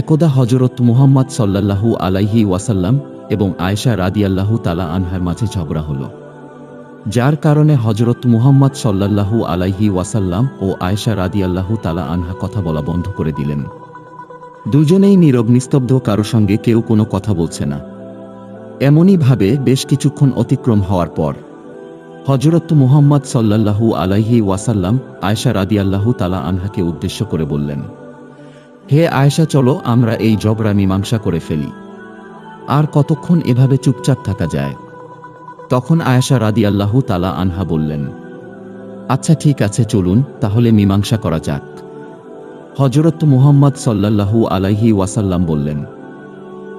একদা হজরত মুহাম্মদ সাল্লাল্লাহু আলাইহি ওয়াসাল্লাম এবং আয়েশা রাদিয়াল্লাহু তালা আনহার মাঝে ঝগড়া হলো। যার কারণে হজরত মুহাম্মদ সাল্লাল্লাহু আলাইহি ওয়াসাল্লাম ও আয়েশা রাদিয়াল্লাহু তালা আনহা কথা বলা বন্ধ করে দিলেন। দুজনেই নীরব নিস্তব্ধ কারও সঙ্গে কেউ কোনো কথা বলছে না। এমনই ভাবে বেশ কিছুক্ষণ অতিক্রম হওয়ার পর হজরত মুহাম্মদ সাল্লাল্লাহু আলাইহি ওয়াসাল্লাম আয়েশা রাদিয়াল্লাহু তালা আনহাকে উদ্দেশ্য করে বললেন হে আয়েশা, চলো আমরা এই জবরা মীমাংসা করে ফেলি। আর কতক্ষণ এভাবে চুপচাপ থাকা যায়? তখন আয়েশা রাদিয়াল্লাহু তালা আনহা বললেন আচ্ছা ঠিক আছে, চলুন, তাহলে মীমাংসা করা যাক। হজরত মুহাম্মদ সাল্লাল্লাহু আলাইহি ওয়াসাল্লাম বললেন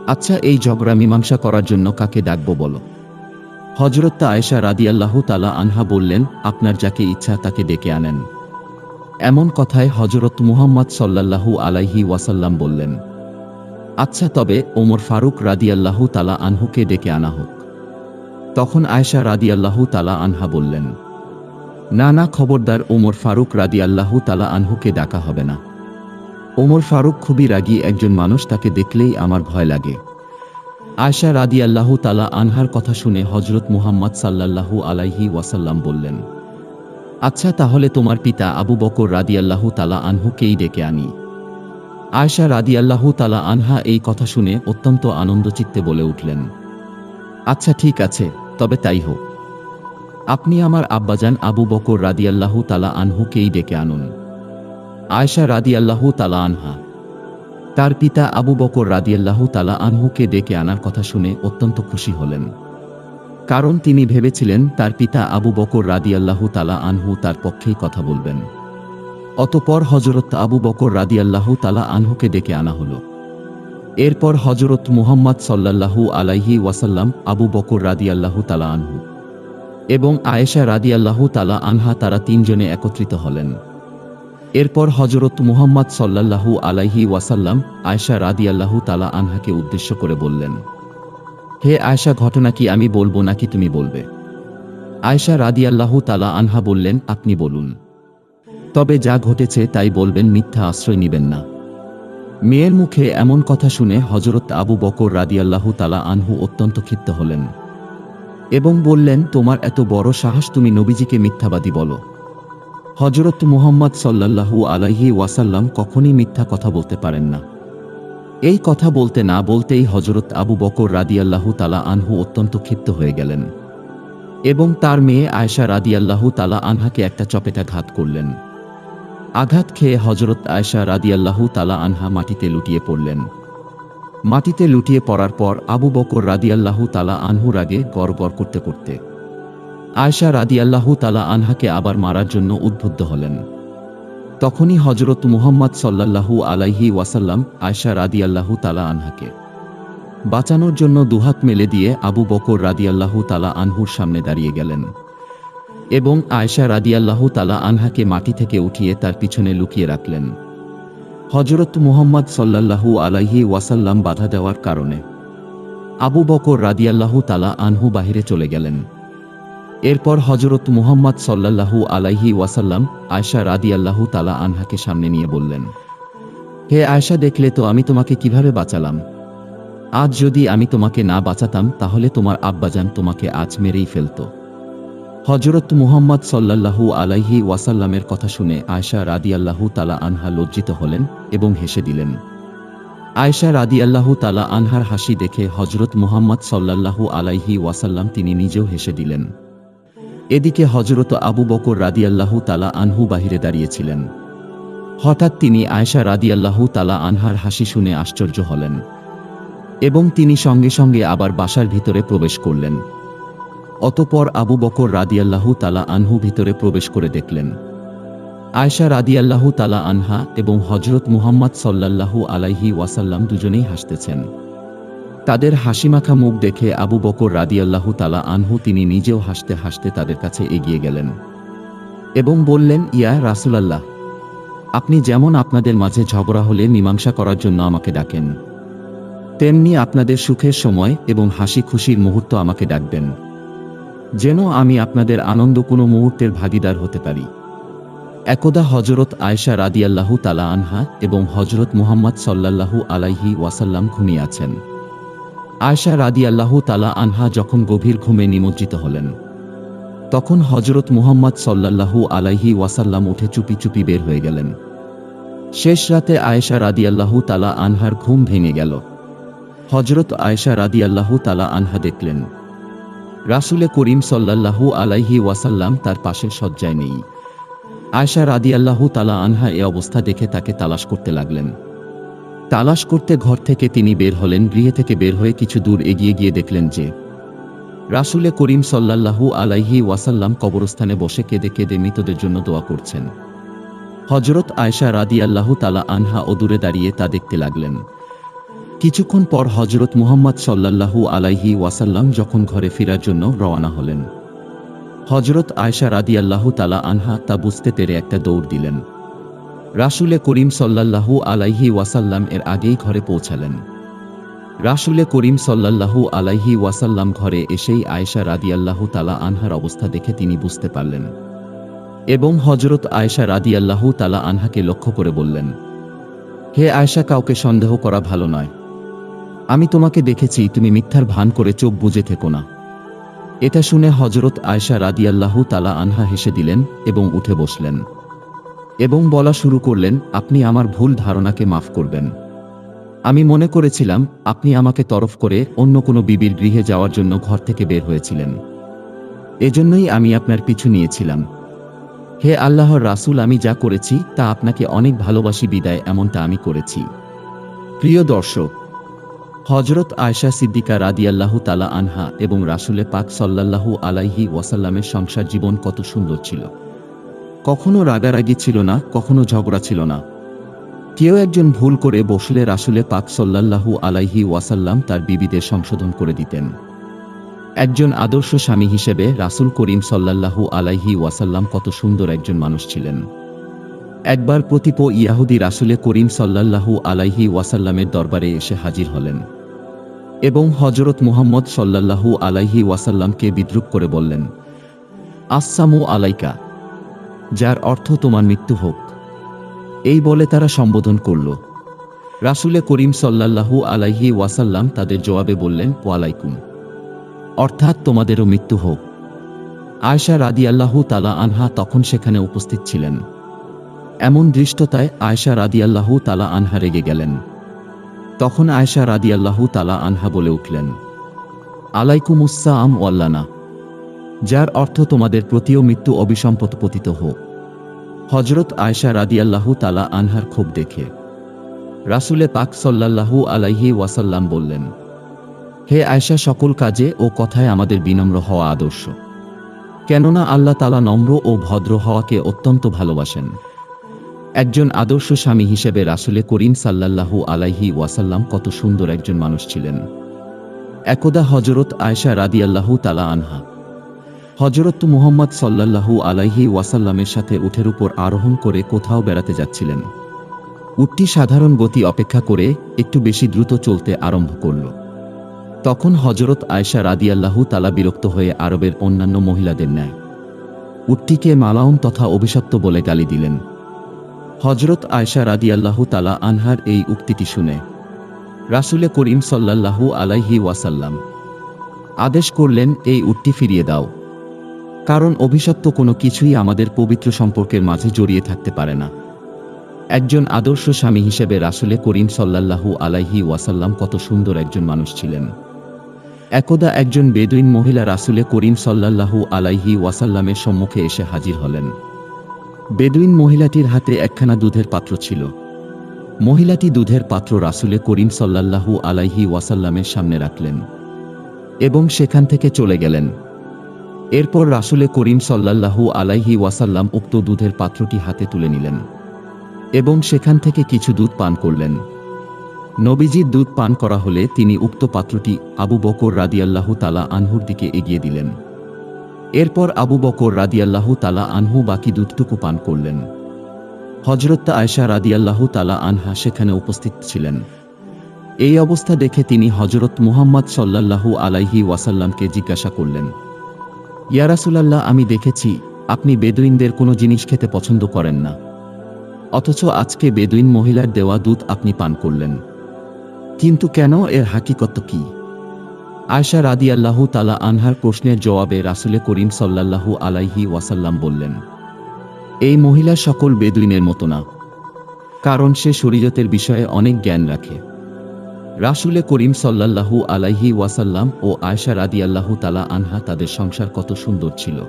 আচ্ছা এই ঝগড়া মীমাংসা করার জন্য কাকে ডাকবো বলো? হজরত আয়েশা রাদিয়াল্লাহু তালা আনহা বললেন, আপনার যাকে ইচ্ছা তাকে ডেকে আনেন। এমন কথায় হজরত মুহাম্মদ সাল্লাল্লাহু আলাইহি ওয়াসাল্লাম বললেন আচ্ছা তবে ওমর ফারুক রাদিয়াল্লাহু তালা আনহুকে ডেকে আনা হোক। তখন আয়েশা রাদিয়াল্লাহু তালা আনহা বললেন, না না, খবরদার, ওমর ফারুক রাদিয়াল্লাহু তালা আনহুকে ডাকা হবে না। ওমর ফারুক খুবই রাগী একজন মানুষ, তাকে দেখলেই আমার ভয় লাগে। আয়সা রাদি আল্লাহ তালা আনহার কথা শুনে হজরত মুহাম্মদ সাল্লাল্লাহু আলাইহি ওয়াসাল্লাম বললেন আচ্ছা তাহলে তোমার পিতা আবু বকর রাদি আল্লাহ তালা আনহুকেই ডেকে আনি। আয়সা রাদি আল্লাহ তালা আনহা এই কথা শুনে অত্যন্ত আনন্দচিত্তে বলে উঠলেন আচ্ছা ঠিক আছে, তবে তাই হোক। আপনি আমার আব্বাজান আবু বকর রাদি আল্লাহ তালা আনহুকেই ডেকে আনুন। আয়সা রাদি আল্লাহ তালা আনহা তার পিতা আবু বকর রাদিয়াল্লাহু তালা আনহুকে ডেকে আনার কথা শুনে অত্যন্ত খুশি হলেন। কারণ তিনি ভেবেছিলেন তার পিতা আবু বকর রাদিয়াল্লাহু তালা আনহু তার পক্ষেই কথা বলবেন। অতপর হজরত আবু বকর রাদিয়াল্লাহু তালা আনহুকে ডেকে আনা হল। এরপর হজরত মুহাম্মদ সাল্লাল্লাহু আলাইহি ওয়াসাল্লাম আবু বকর রাদিয়াল্লাহু তালা আনহু এবং আয়েশা রাদিয়াল্লাহু তালা আনহা তারা তিনজনে একত্রিত হলেন। এরপর হজরত মুহাম্মদ সাল্লাল্লাহু আলাইহি ওয়াসাল্লাম আয়সা রাদিয়াল্লাহু তালা আনহাকে উদ্দেশ্য করে বললেন হে আয়সা ঘটনা কি আমি বলব নাকি তুমি বলবে? আয়সা রাদিয়াল্লাহু তালা আনহা বললেন, আপনি বলুন। তবে যা ঘটেছে তাই বলবেন, মিথ্যা আশ্রয় নিবেন না। মেয়ের মুখে এমন কথা শুনে হজরত আবু বকর রাদিয়াল্লাহু তালা আনহু অত্যন্ত ক্ষিপ্ত হলেন এবং বললেন, তোমার এত বড় সাহস, তুমি নবীজিকে মিথ্যাবাদী বলো। হজরত মুহাম্মদ সাল্লাল্লাহু আলাইহি ওয়াসাল্লাম কখনই মিথ্যা কথা বলতে পারেন না। এই কথা বলতে না বলতেই হজরত আবু বকর রাদিয়াল্লাহু তালা আনহু অত্যন্ত ক্ষিপ্ত হয়ে গেলেন এবং তার মেয়ে আয়সা রাদিয়াল্লাহু তালা আনহাকে একটা চপেটা ঘাত করলেন। আঘাত খেয়ে হজরত আয়সা রাদিয়াল্লাহু তালা আনহা মাটিতে লুটিয়ে পড়লেন। মাটিতে লুটিয়ে পড়ার পর আবু বকর রাদিয়াল্লাহু তালা আনহুর আগে গড় করতে করতে আয়সা রাদিয়াল্লাহু তালা আনহাকে আবার মারার জন্য উদ্বুদ্ধ হলেন। তখনই হজরত মুহাম্মদ সাল্লাল্লাহু আলাইহি ওয়াসাল্লাম আয়সা রাদিয়াল্লাহু তালা আনহাকে বাঁচানোর জন্য দুহাত মেলে দিয়ে আবু বকর রাদিয়াল্লাহু তালা আনহুর সামনে দাঁড়িয়ে গেলেন এবং আয়সা রাদিয়াল্লাহু তালা আনহাকে মাটি থেকে উঠিয়ে তার পিছনে লুকিয়ে রাখলেন। হজরত মুহাম্মদ সাল্লাল্লাহু আলাইহি ওয়াসাল্লাম বাধা দেওয়ার কারণে আবু বকর রাদিয়াল্লাহু তালা আনহু বাহিরে চলে গেলেন। এরপর হজরত মুহাম্মদ সাল্লাল্লাহু আলাইহি ওয়াসাল্লাম আয়সা রাদিয়াল্লাহু তালা আনহাকে সামনে নিয়ে বললেন, হে আয়সা দেখলে তো আমি তোমাকে কীভাবে বাঁচালাম। আজ যদি আমি তোমাকে না বাঁচাতাম, তাহলে তোমার আব্বাজান তোমাকে আজ মেরেই ফেলত। হজরত মুহাম্মদ সাল্লাল্লাহু আলাইহি ওয়াসাল্লামের কথা শুনে আয়সা রাদিয়াল্লাহু তালা আনহা লজ্জিত হলেন এবং হেসে দিলেন। আয়সা রাদিয়াল্লাহু তালা আনহার হাসি দেখে হজরত মুহাম্মদ সাল্লাল্লাহু আলাইহি ওয়াসাল্লাম তিনি নিজেও হেসে দিলেন। এদিকে হজরত আবু বকর রাদিয়াল্লাহু তালা আনহু বাহিরে দাঁড়িয়েছিলেন। হঠাৎ তিনি আয়সা রাদিয়াল্লাহু তালা আনহার হাসি শুনে আশ্চর্য হলেন এবং তিনি সঙ্গে সঙ্গে আবার বাসার ভিতরে প্রবেশ করলেন। অতপর আবু বকর রাদিয়াল্লাহু তালা আনহু ভিতরে প্রবেশ করে দেখলেন। আয়সা রাদিয়াল্লাহু তালা আনহা এবং হজরত মুহাম্মদ সাল্লাল্লাহু আলাইহি ওয়াসাল্লাম দুজনেই হাসতেছেন। তাদের হাসিমাখা মুখ দেখে আবু বকর রাদিয়াল্লাহু তালা আনহু তিনি নিজেও হাসতে হাসতে তাদের কাছে এগিয়ে গেলেন এবং বললেন, ইয়া রাসুলাল্লাহ, আপনি যেমন আপনাদের মাঝে ঝগড়া হলে মীমাংসা করার জন্য আমাকে ডাকেন, তেমনি আপনাদের সুখের সময় এবং হাসি খুশির মুহূর্ত আমাকে ডাকবেন। যেন আমি আপনাদের আনন্দ কোনো মুহূর্তের ভাগিদার হতে পারি। একদা হজরত আয়েশা রাদিয়াল্লাহু তালা আনহা এবং হজরত মুহাম্মদ সাল্লাল্লাহু আলাইহি ওয়াসাল্লাম ঘুমিয়ে আছেন। আয়েশা রাদিয়াল্লাহু তালা আনহা যখন গভীর ঘুমে নিমজ্জিত হলেন, তখন হজরত মুহাম্মদ সাল্লাল্লাহু আলাইহি ওয়াসাল্লাম উঠে চুপি চুপি বের হয়ে গেলেন। শেষ রাতে আয়েশা রাদিয়াল্লাহু তালা আনহার ঘুম ভেঙে গেল। হজরত আয়েশা রাদিয়াল্লাহু তালা আনহা দেখলেন, রাসুলে করিম সাল্লাল্লাহু আলাইহি ওয়াসাল্লাম তার পাশের শয্যায় নেই। আয়েশা আয়সা রাদিয়াল্লাহু তালা আনহা এ অবস্থা দেখে তাকে তালাশ করতে লাগলেন। তালাশ করতে ঘর থেকে তিনি বের হলেন, গৃহে থেকে বের হয়ে কিছু দূর এগিয়ে গিয়ে দেখলেন যে, রাসুলে করিম সাল্লাল্লাহু আলাইহি ওয়াসাল্লাম কবরস্থানে বসে কেঁদে কেঁদে মৃতদের জন্য দোয়া করছেন। হজরত আয়সা রাদি আল্লাহ তালা আনহা ও দূরে দাঁড়িয়ে তা দেখতে লাগলেন। কিছুক্ষণ পর হজরত মুহাম্মদ সাল্লাল্লাহু আলাইহি ওয়াসাল্লাম যখন ঘরে ফেরার জন্য রওনা হলেন হজরত আয়সা রাদি আল্লাহ তালা আনহা তা বুঝতে পেরে একটা দৌড় দিলেন। রাসুলে করিম সাল্লাল্লাহু আলাইহি ওয়াসাল্লাম এর আগেই ঘরে পৌঁছালেন। রাসুলে করিম সাল্লাল্লাহু আলাইহি ওয়াসাল্লাম ঘরে এসেই আয়েশা রাদিয়াল্লাহু তালা আনহার অবস্থা দেখে তিনি বুঝতে পারলেন এবং হজরত আয়েশা রাদিয়াল্লাহু তালা আনহাকে লক্ষ্য করে বললেন, হে আয়েশা, কাউকে সন্দেহ করা ভালো নয়। আমি তোমাকে দেখেছি, তুমি মিথ্যার ভান করে চোখ বুঝে থেকো না। এটা শুনে হজরত আয়েশা রাদিয়াল্লাহু তালা আনহা হেসে দিলেন এবং উঠে বসলেন। এবং বলা শুরু করলেন, আপনি আমার ভুল ধারণাকে মাফ করবেন। আমি মনে করেছিলাম, আপনি আমাকে তরফ করে অন্য কোনো বিবির গৃহে যাওয়ার জন্য ঘর থেকে বের হয়েছিলেন। এজন্যই আমি আপনার পিছু নিয়েছিলাম। হে আল্লাহর রাসূল, আমি যা করেছি, তা আপনাকে অনেক ভালোবাসি বিদায়, এমনটা আমি করেছি। প্রিয় দর্শক হজরত আয়শা সিদ্দিকা রাদিয়াল্লাহু তালা আনহা এবং রাসুলে পাক সাল্লাল্লাহু আলাইহি ওয়াসাল্লামের সংসার জীবন কত সুন্দর ছিল। কখনো রাগারাগি ছিল না, কখনো ঝগড়া ছিল না। কেউ একজন ভুল করে বসলে রাসুলে পাক সাল্লাল্লাহু আলাইহি ওয়াসাল্লাম তার বিবিদের সংশোধন করে দিতেন। একজন আদর্শ স্বামী হিসেবে রাসুল করিম সাল্লাল্লাহু আলাইহি ওয়াসাল্লাম কত সুন্দর একজন মানুষ ছিলেন। একবার প্রতিপ ইয়াহুদি রাসুলে করিম সাল্লাল্লাহু আলাইহি ওয়াসাল্লামের দরবারে এসে হাজির হলেন এবং হজরত মুহাম্মদ সাল্লাল্লাহু আলাইহি ওয়াসাল্লামকে বিদ্রুপ করে বললেন, আসসামু আলাইকা। যার অর্থ তোমার মৃত্যু হোক। এই বলে তারা সম্বোধন করল। রাসুলে করিম সাল্লাল্লাহু আলাইহি ওয়াসাল্লাম তাদের জবাবে বললেন, ওয়ালাইকুম। অর্থাৎ তোমাদেরও মৃত্যু হোক। আয়সা রাদিয়াল্লাহু তালা আনহা তখন সেখানে উপস্থিত ছিলেন। এমন দৃষ্টতায় আয়সা রাদিয়াল্লাহু তালা আনহা রেগে গেলেন। তখন আয়সা রাদিয়াল্লাহু তালা আনহা বলে উঠলেন আলাইকুমুসাম ওয়াল্লানা। যার অর্থ তোমাদের প্রতিও মৃত্যু অবিসম্পত পতিত হোক। হজরত আয়সা রাদিয়াল্লাহু তালা আনহার ক্ষোভ দেখে। রাসুলে পাক সাল্লাল্লাহু আলাইহি ওয়াসাল্লাম বললেন, হে আয়সা সকল কাজে ও কথায় আমাদের বিনম্র হওয়া আদর্শ। কেননা আল্লাহ তালা নম্র ও ভদ্র হওয়াকে অত্যন্ত ভালোবাসেন। একজন আদর্শ স্বামী হিসেবে রাসুলে করিম সাল্লাল্লাহু আলাইহি ওয়াসাল্লাম কত সুন্দর একজন মানুষ ছিলেন। একদা হজরত আয়সা রাদিয়াল্লাহু তালা আনহা হজরত মুহম্মদ সাল্লাল্লাহু আলাইহি ওয়াসাল্লামের সাথে উঠের উপর আরোহণ করে কোথাও বেড়াতে যাচ্ছিলেন। উটটি সাধারণ গতি অপেক্ষা করে একটু বেশি দ্রুত চলতে আরম্ভ করল। তখন হজরত আয়সা রাদিয়াল্লাহু তালা বিরক্ত হয়ে আরবের অন্যান্য মহিলাদের ন্যায় উটটিকে মালাউন তথা অভিশপ্ত বলে গালি দিলেন। হজরত আয়সা রাদিয়াল্লাহু তালা আনহার এই উক্তিটি শুনে, রাসুলে করিম সাল্লাল্লাহু আলাইহি ওয়াসাল্লাম আদেশ করলেন, এই উটটি ফিরিয়ে দাও। কারণ অভিশপ্ত কোনো কিছুই আমাদের পবিত্র সম্পর্কের মাঝে জড়িয়ে থাকতে পারে না। একজন আদর্শ স্বামী হিসেবে রাসুলে করিম সাল্লাল্লাহু আলাইহি ওয়াসাল্লাম কত সুন্দর একজন মানুষ ছিলেন। একদা একজন বেদুইন মহিলা রাসুলে করিম সাল্লাল্লাহু আলাইহি ওয়াসাল্লামের সম্মুখে এসে হাজির হলেন। বেদুইন মহিলাটির হাতে একখানা দুধের পাত্র ছিল। মহিলাটি দুধের পাত্র রাসুলে করিম সাল্লাল্লাহু আলাইহি ওয়াসাল্লামের সামনে রাখলেন এবং সেখান থেকে চলে গেলেন। এরপর রাসুলে করিম সাল্লাল্লাহু আলাইহি ওয়াসাল্লাম উক্ত দুধের পাত্রটি হাতে তুলে নিলেন এবং সেখান থেকে কিছু দুধ পান করলেন। নবীজির দুধ পান করা হলে তিনি উক্ত পাত্রটি আবু বকর রাদিয়াল্লাহু তালা আনহুর দিকে এগিয়ে দিলেন। এরপর আবু বকর রাদিয়াল্লাহু তালা আনহু বাকি দুধটুকু পান করলেন। হজরত আয়সা রাদিয়াল্লাহু তালা আনহা সেখানে উপস্থিত ছিলেন। এই অবস্থা দেখে তিনি হজরত মুহাম্মদ সাল্লাল্লাহু আলাইহি ওয়াসাল্লামকে জিজ্ঞাসা করলেন ইয়ারাসুলাল্লাহ আমি দেখেছি, আপনি বেদুইনদের কোনো জিনিস খেতে পছন্দ করেন না। অথচ আজকে বেদুইন মহিলার দেওয়া দুধ আপনি পান করলেন। কিন্তু কেন, এর হাকিকত কি? আয়সা রাদি আল্লাহু তালা আনহার প্রশ্নের জবাবে রাসুলে করিম সাল্লাল্লাহু আলাইহি ওয়াসাল্লাম বললেন, এই মহিলা সকল বেদুইনের মতো না। কারণ সে শরীয়তের বিষয়ে অনেক জ্ঞান রাখে। রাসুলে করিম সাল্লাল্লাহু আলাইহি ওয়াসাল্লাম ও আয়সা আল্লাহু তালা আনহা তাদের সংসার কত সুন্দর ছিল।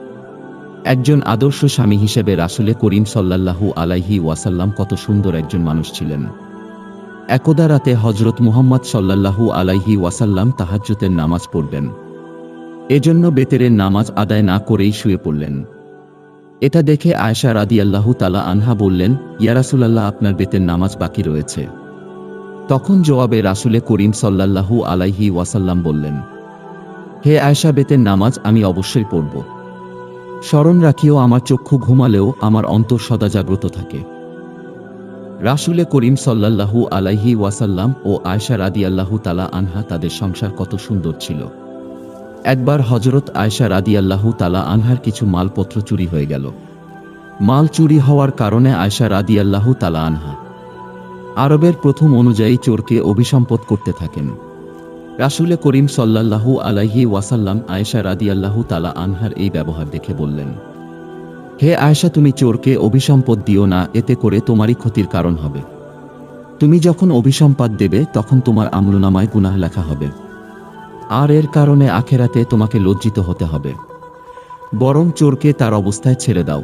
একজন আদর্শ স্বামী হিসেবে রাসুলে করিম সাল্লাল্লাহু আলাইহি ওয়াসাল্লাম কত সুন্দর একজন মানুষ ছিলেন। একদা রাতে হজরত মুহাম্মদ সাল্লাল্লাহু আলাইহি ওয়াসাল্লাম তাহাজ্জুতের নামাজ পড়বেন। এজন্য বেতেরের নামাজ আদায় না করেই শুয়ে পড়লেন। এটা দেখে রাদি আল্লাহু তালা আনহা বললেন ইয়ারাসুলাল্লাহ আপনার বেতের নামাজ বাকি রয়েছে। তখন জবাবে রাসুলে করিম সাল্লাল্লাহু আলাইহি ওয়াসাল্লাম বললেন, হে আয়েশা বেতের নামাজ আমি অবশ্যই পড়ব। স্মরণ রাখিও, আমার চক্ষু ঘুমালেও আমার অন্তর সদা জাগ্রত থাকে। রাসুলে করিম সাল্লাল্লাহু আলাইহি ওয়াসাল্লাম ও আয়সা রাদি আল্লাহু তালা আনহা তাদের সংসার কত সুন্দর ছিল। একবার হজরত আয়সা রাদি আল্লাহু তালা আনহার কিছু মালপত্র চুরি হয়ে গেল। মাল চুরি হওয়ার কারণে আয়সা রাদি আল্লাহু তালা আনহা আরবের প্রথম অনুযায়ী চোরকে অভিসম্পদ করতে থাকেন। রাসুলে করিম সাল্লাল্লাহু আলাইহি ওয়াসাল্লাম আয়েশা রাদি আল্লাহু তালা আনহার এই ব্যবহার দেখে বললেন, হে আয়েশা, তুমি চোরকে অভিসম্পদ দিও না, এতে করে তোমারই ক্ষতির কারণ হবে। তুমি যখন অভিসম্পাদ দেবে, তখন তোমার আমলনামায় গুনাহ লেখা হবে। আর এর কারণে আখেরাতে তোমাকে লজ্জিত হতে হবে। বরং চোরকে তার অবস্থায় ছেড়ে দাও।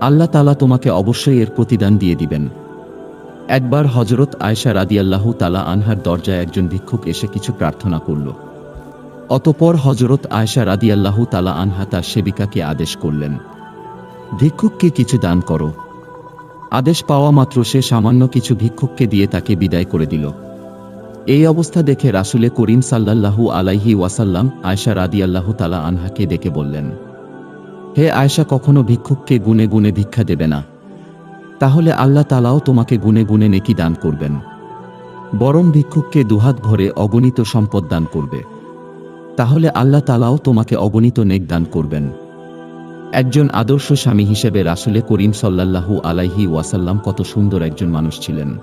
আল্লাহ তালা তোমাকে অবশ্যই এর প্রতিদান দিয়ে দিবেন। একবার হজরত আয়সা রাদিয়াল্লাহু তালা আনহার দরজায় একজন ভিক্ষুক এসে কিছু প্রার্থনা করল। অতপর হজরত আয়সা রাদিয়াল্লাহু তালা আনহা তার সেবিকাকে আদেশ করলেন, ভিক্ষুককে কিছু দান করো। আদেশ পাওয়া মাত্র সে সামান্য কিছু ভিক্ষুককে দিয়ে তাকে বিদায় করে দিল। এই অবস্থা দেখে রাসুলে করিম সাল্লাল্লাহু আলাইহি ওয়াসাল্লাম আয়সা রাদিয়াল্লাহু তালা আনহাকে ডেকে বললেন, হে আয়সা কখনো ভিক্ষুককে গুনে গুনে ভিক্ষা দেবে না। তাহলে আল্লাহ তালাও তোমাকে গুনে গুনে নেকি দান করবেন। বরং ভিক্ষুককে দুহাত ভরে অগণিত সম্পদ দান করবে। তাহলে আল্লাহ তালাও তোমাকে অগণিত নেক দান করবেন। একজন আদর্শ স্বামী হিসেবে রাসুলে করিম সাল্লাল্লাহু আলাইহি ওয়াসাল্লাম কত সুন্দর একজন মানুষ ছিলেন।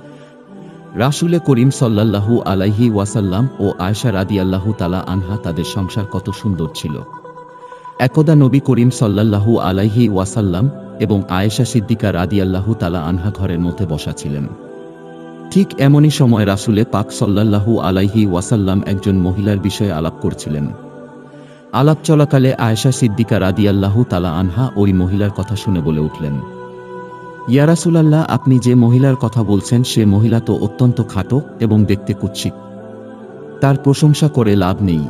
রাসুলে করিম সাল্লাল্লাহু আলাইহি ওয়াসাল্লাম ও আয়সা রাদি আল্লাহু তালা আনহা তাদের সংসার কত সুন্দর ছিল। একদা নবী করিম সাল্লাল্লাহু আলাইহি ওয়াসাল্লাম এবং আয়েশা সিদ্দিকা আল্লাহু তালা আনহা ঘরের মধ্যে বসা ছিলেন। ঠিক এমনই সময় রাসুলে পাক সাল্লাল্লাহু আলাইহি ওয়াসাল্লাম একজন মহিলার বিষয়ে আলাপ করছিলেন। আলাপ চলাকালে আয়েশা সিদ্দিকা রাদি আল্লাহু তালা আনহা ওই মহিলার কথা শুনে বলে উঠলেন ইয়ারাসুলাল্লাহ আপনি যে মহিলার কথা বলছেন, সে মহিলা তো অত্যন্ত খাটো এবং দেখতে কুৎসিক তার প্রশংসা করে লাভ নেই।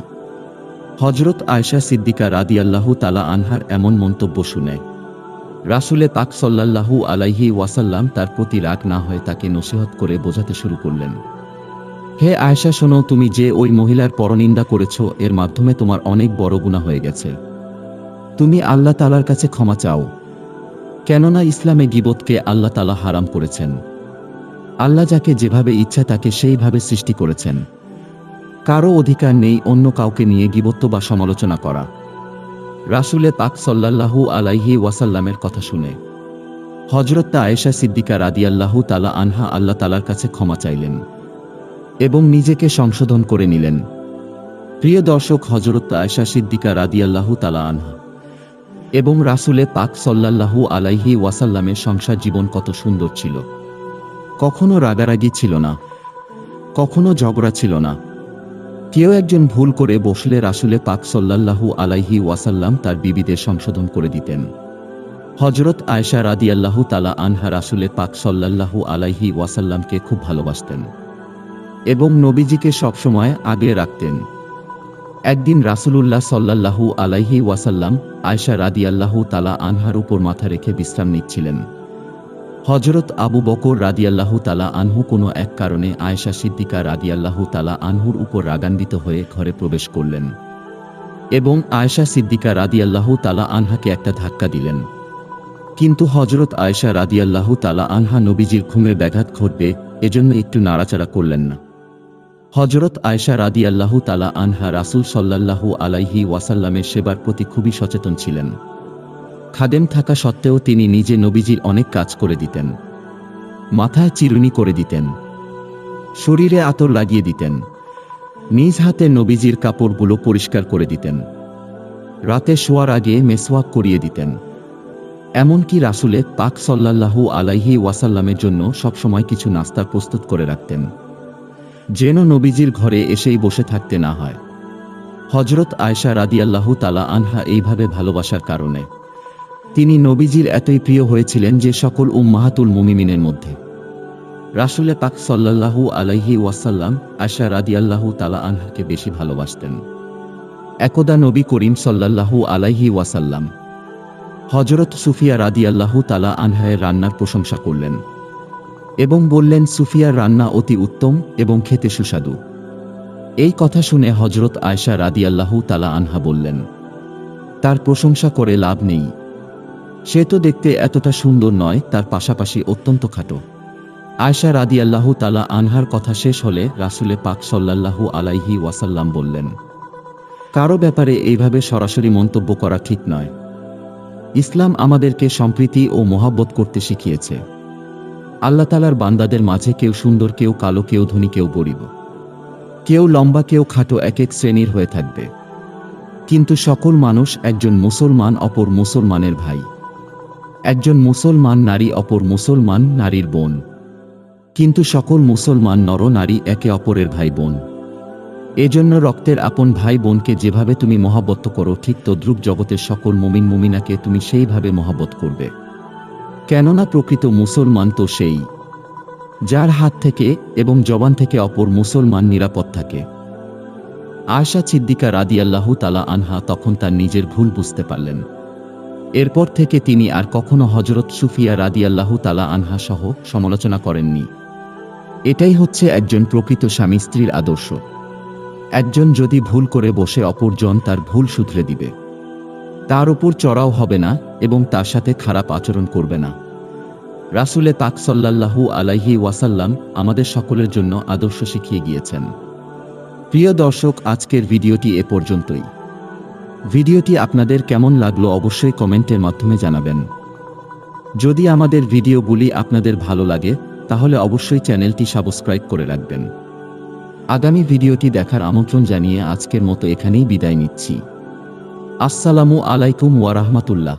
হজরত আয়েশা সিদ্দিকা রাদি আল্লাহু তালা আনহার এমন মন্তব্য শুনে রাসুলে পাক সাল্লাল্লাহু আলাইহি ওয়াসাল্লাম তার প্রতি রাগ না হয়ে তাকে নসিহত করে বোঝাতে শুরু করলেন। হে আয়সা শোনো, তুমি যে ওই মহিলার পরনিন্দা করেছ, এর মাধ্যমে তোমার অনেক বড় গুণা হয়ে গেছে। তুমি আল্লাহ তালার কাছে ক্ষমা চাও, কেননা ইসলামে গিবতকে আল্লাহ তালা হারাম করেছেন। আল্লাহ যাকে যেভাবে ইচ্ছা তাকে সেইভাবে সৃষ্টি করেছেন। কারও অধিকার নেই অন্য কাউকে নিয়ে গিবত্ব বা সমালোচনা করা। রাসুলে পাক সাল্লাল্লাহু আলাইহি ওয়াসাল্লামের কথা শুনে। হজরত আয়েশা সিদ্দিকা রাদিয়াল্লাহু তালা আনহা আল্লাহ তালার কাছে ক্ষমা চাইলেন এবং নিজেকে সংশোধন করে নিলেন। প্রিয় দর্শক হজরত আয়েশা সিদ্দিকা রাদিয়াল্লাহু তালা আনহা এবং রাসুলে পাক সাল্লাল্লাহু আলাইহি ওয়াসাল্লামের সংসার জীবন কত সুন্দর ছিল। কখনো রাগারাগি ছিল না, কখনো ঝগড়া ছিল না কেউ একজন ভুল করে বসলে রাসুলে পাক সাল্লাল্লাহু আলাইহি ওয়াসাল্লাম তার বিবিদের সংশোধন করে দিতেন। হজরত আয়সা রাদিয়াল্লাহু তালা আনহা রাসুলে পাক সাল্লাল্লাহু আলাইহি ওয়াসাল্লামকে খুব ভালোবাসতেন এবং নবীজিকে সবসময় আগে রাখতেন। একদিন রাসুলুল্লাহ সাল্লাল্লাহু আলাইহি ওয়াসাল্লাম আয়সা রাদিয়াল্লাহু তালা আনহার উপর মাথা রেখে বিশ্রাম নিচ্ছিলেন। হজরত আবু বকর রাদিয়াল্লাহু তালা আনহু কোনো এক কারণে আয়েশা সিদ্দিকা রাদিয়াল্লাহু তালা আনহুর উপর রাগান্বিত হয়ে ঘরে প্রবেশ করলেন এবং আয়েশা সিদ্দিকা রাদিয়াল্লাহু তালা আনহাকে একটা ধাক্কা দিলেন। কিন্তু হজরত আয়েশা রাদিয়াল্লাহু তালা আনহা নবীজির ঘুমে ব্যাঘাত ঘটবে এজন্য একটু নাড়াচাড়া করলেন না। হজরত আয়েশা রাদিয়াল্লাহু তালা আনহা রাসুল সাল্লাল্লাহু আলাইহি ওয়াসাল্লামের সেবার প্রতি খুবই সচেতন ছিলেন। খাদেম থাকা সত্ত্বেও তিনি নিজে নবীজির অনেক কাজ করে দিতেন। মাথায় চিরুনি করে দিতেন। শরীরে আতর লাগিয়ে দিতেন। নিজ হাতে নবীজির কাপড়গুলো পরিষ্কার করে দিতেন। রাতে শোয়ার আগে মেসওয়াক করিয়ে দিতেন। এমনকি রাসুলে পাক সল্লাল্লাহু আলাইহি ওয়াসাল্লামের জন্য সবসময় কিছু নাস্তার প্রস্তুত করে রাখতেন। যেন নবীজির ঘরে এসেই বসে থাকতে না হয়। হজরত আয়সা রাদিয়াল্লাহু তালা আনহা এইভাবে ভালোবাসার কারণে। তিনি নবীজির এতই প্রিয় হয়েছিলেন যে সকল উম্মাহাতুল মুমিমিনের মধ্যে। রাসুলে পাক সল্লাল্লাহু আলাইহি ওয়াসাল্লাম আয়সা রাদিয়াল্লাহু তালা আনহাকে বেশি ভালোবাসতেন। একদা নবী করিম সল্লাল্লাহু আলাইহি ওয়াসাল্লাম হজরত সুফিয়া রাদিয়াল্লাহু তালা আনহায়ের রান্নার প্রশংসা করলেন এবং বললেন, সুফিয়ার রান্না অতি উত্তম এবং খেতে সুস্বাদু। এই কথা শুনে হজরত আয়সা রাদিয়াল্লাহু তালা আনহা বললেন, তার প্রশংসা করে লাভ নেই। সে তো দেখতে এতটা সুন্দর নয়, তার পাশাপাশি অত্যন্ত খাটো। আয়সা রাদিয়াল্লাহু তালা আনহার কথা শেষ হলে রাসুলে পাক সল্লাল্লাহু আলাইহি ওয়াসাল্লাম বললেন, কারও ব্যাপারে এইভাবে সরাসরি মন্তব্য করা ঠিক নয়। ইসলাম আমাদেরকে সম্প্রীতি ও মোহাব্বত করতে শিখিয়েছে। আল্লাহ তালার বান্দাদের মাঝে কেউ সুন্দর, কেউ কালো, কেউ ধনী, কেউ গরিব। কেউ লম্বা, কেউ খাটো এক এক শ্রেণির হয়ে থাকবে। কিন্তু সকল মানুষ একজন মুসলমান অপর মুসলমানের ভাই। একজন মুসলমান নারী, অপর মুসলমান নারীর বোন। কিন্তু সকল মুসলমান নর নারী একে অপরের ভাই বোন। এজন্য রক্তের আপন ভাই বোনকে যেভাবে তুমি মহাবত্ত করো, ঠিক তদ্রুপ জগতের সকল মুমিন মুমিনাকে তুমি সেইভাবে মহাবত করবে। কেননা প্রকৃত মুসলমান তো সেই, যার হাত থেকে এবং জবান থেকে অপর মুসলমান নিরাপদ থাকে। আয়সা সিদ্দিকা রাদিয়াল্লাহু তালা আনহা তখন তার নিজের ভুল বুঝতে পারলেন। এরপর থেকে তিনি আর কখনো হজরত সুফিয়া রাদিয়াল্লাহু তালা আনহা সহ সমালোচনা করেননি। এটাই হচ্ছে একজন প্রকৃত স্বামী স্ত্রীর আদর্শ। একজন যদি ভুল করে বসে, অপরজন তার ভুল শুধরে দিবে। তার উপর চড়াও হবে না এবং তার সাথে খারাপ আচরণ করবে না। রাসুলে পাক সাল্লাল্লাহু আলাইহি ওয়াসাল্লাম আমাদের সকলের জন্য আদর্শ শিখিয়ে গিয়েছেন। প্রিয় দর্শক, আজকের ভিডিওটি এ পর্যন্তই। ভিডিওটি আপনাদের কেমন লাগল অবশ্যই কমেন্টের মাধ্যমে জানাবেন। যদি আমাদের ভিডিওগুলি আপনাদের ভালো লাগে, তাহলে অবশ্যই চ্যানেলটি সাবস্ক্রাইব করে রাখবেন। আগামী ভিডিওটি দেখার আমন্ত্রণ জানিয়ে আজকের মতো এখানেই বিদায় নিচ্ছি। আসসালামু আলাইকুম ওয়ারাহমাতুল্লাহ